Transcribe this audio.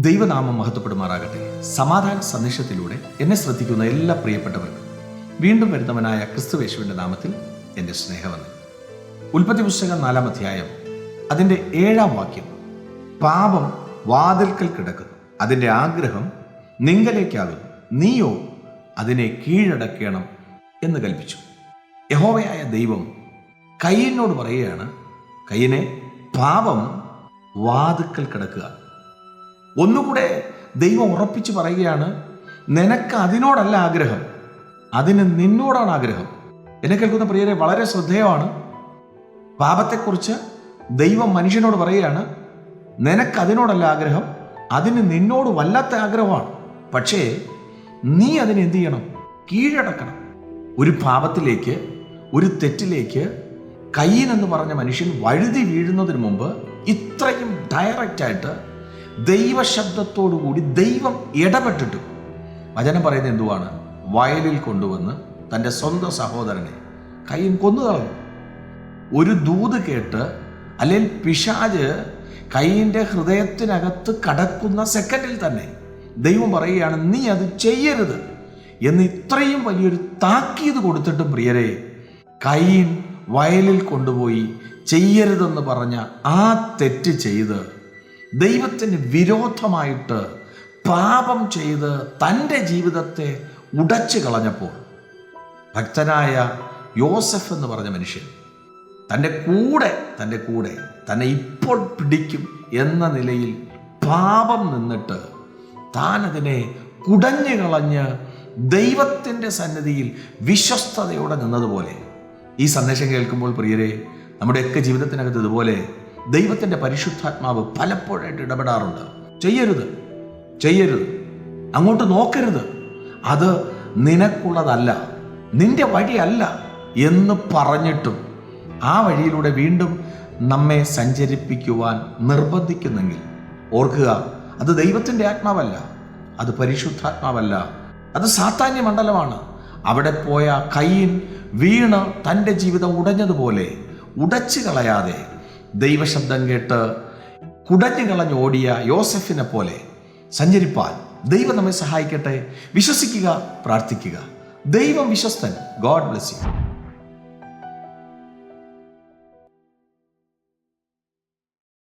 ദൈവനാമം മഹത്വപ്പെടുമാറാകട്ടെ. സമാധാന സന്ദേശത്തിലൂടെ എന്നെ ശ്രദ്ധിക്കുന്ന എല്ലാ പ്രിയപ്പെട്ടവർക്കും വീണ്ടും വരുന്നവനായ ക്രിസ്തുവേശുവിന്റെ നാമത്തിൽ എന്റെ സ്നേഹവന്ന് ഉൽപ്പത്തി പുസ്തകം നാലാം അധ്യായം അതിന്റെ ഏഴാം വാക്യം പാപം വാതിൽക്കൽ കിടക്കുന്നു. അതിന്റെ ആഗ്രഹം നിങ്കലേക്കാകുന്നു. നീയോ അതിനെ കീഴടക്കണം എന്ന് കൽപ്പിച്ചു. യഹോവയായ ദൈവം കയ്യനോട് പറയുകയാണ് കയ്യനെ പാപം വാതുക്കൽ കിടക്കുക. ഒന്നുകൂടെ ദൈവം ഉറപ്പിച്ച് പറയുകയാണ് നിനക്ക് അതിനോടല്ല ആഗ്രഹം. അതിന് നിന്നോടാണ് ആഗ്രഹം. എന്നെ കേൾക്കുന്ന പ്രിയരെ വളരെ ശ്രദ്ധേയമാണ്. പാപത്തെക്കുറിച്ച് ദൈവം മനുഷ്യനോട് പറയുകയാണ് നിനക്ക് അതിനോടല്ല ആഗ്രഹം അതിന് നിന്നോട് വല്ലാത്ത ആഗ്രഹമാണ്. പക്ഷേ നീ അതിനെ എന്ത് ചെയ്യണം? കീഴടക്കണം. ഒരു പാപത്തിലേക്ക് ഒരു തെറ്റിലേക്ക് കയ്യൻ എന്ന് പറഞ്ഞ മനുഷ്യൻ വഴുതി വീഴുന്നതിന് മുമ്പ് ഇത്രയും ഡയറക്റ്റ് ആയിട്ട് ദൈവശബ്ദത്തോടു കൂടി ദൈവം ഇടപെട്ടിട്ട്. വചനം പറയുന്നത് എന്തുവാണ്? വയലിൽ കൊണ്ടുവന്ന് തന്റെ സ്വന്തം സഹോദരനെ കയ്യും കൊന്നു കളഞ്ഞു. ഒരു ദൂത് കേട്ട് അല്ലെങ്കിൽ പിശാജ് കൈയിന്റെ ഹൃദയത്തിനകത്ത് കടക്കുന്ന സെക്കൻഡിൽ തന്നെ ദൈവം പറയുകയാണ് നീ അത് ചെയ്യരുത്. എന്ന് ഇത്രയും വലിയൊരു താക്കീത് കൊടുത്തിട്ടും പ്രിയരെ കൈൻ വയലിൽ കൊണ്ടുപോയി ചെയ്യരുതെന്ന് പറഞ്ഞ ആ തെറ്റ് ചെയ്ത് ദൈവത്തിന് വിരോധമായിട്ട് പാപം ചെയ്ത് തന്റെ ജീവിതത്തെ ഉടച്ചു കളഞ്ഞപ്പോൾ ഭക്തനായ യോസഫ് എന്ന് പറഞ്ഞ മനുഷ്യൻ തന്റെ കൂടെ തന്റെ കൂടെ തന്നെ ഇപ്പോൾ പിടിക്കും എന്ന നിലയിൽ പാപം നിന്നിട്ട് താൻ അതിനെ കുടഞ്ഞു കളഞ്ഞ് ദൈവത്തിന്റെ സന്നിധിയിൽ വിശ്വസ്തയോടെ നിന്നതുപോലെ. ഈ സന്ദേശം കേൾക്കുമ്പോൾ പ്രിയരെ നമ്മുടെയൊക്കെ ജീവിതത്തിനകത്ത് ഇതുപോലെ ദൈവത്തിന്റെ പരിശുദ്ധാത്മാവ് പലപ്പോഴായിട്ട് ഇടപെടാറുണ്ട്. ചെയ്യരുത്. ചെയ്യരുത്. അങ്ങോട്ട് നോക്കരുത്. അത് നിനക്കുള്ളതല്ല. നിന്റെ വഴിയല്ല എന്ന് പറഞ്ഞിട്ടും ആ വഴിയിലൂടെ വീണ്ടും നമ്മെ സഞ്ചരിപ്പിക്കുവാൻ നിർബന്ധിക്കുന്നെങ്കിൽ ഓർക്കുക അത് ദൈവത്തിന്റെ ആത്മാവല്ല. അത് പരിശുദ്ധാത്മാവല്ല. അത് സാത്താന്യ മണ്ഡലമാണ്. അവിടെ പോയ കയ്യിൻ വീണ് തന്റെ ജീവിതം ഉടഞ്ഞതുപോലെ ഉടച്ചു കളയാതെ ദൈവശബ്ദം കേട്ട് കുടഞ്ഞു കളഞ്ഞോടിയ യോസഫിനെ പോലെ സഞ്ചരിപ്പാൻ ദൈവം നമ്മെ സഹായിക്കട്ടെ. വിശ്വസിക്കുക പ്രാർത്ഥിക്കുക. ദൈവം വിശ്വസ്തൻ. God bless you.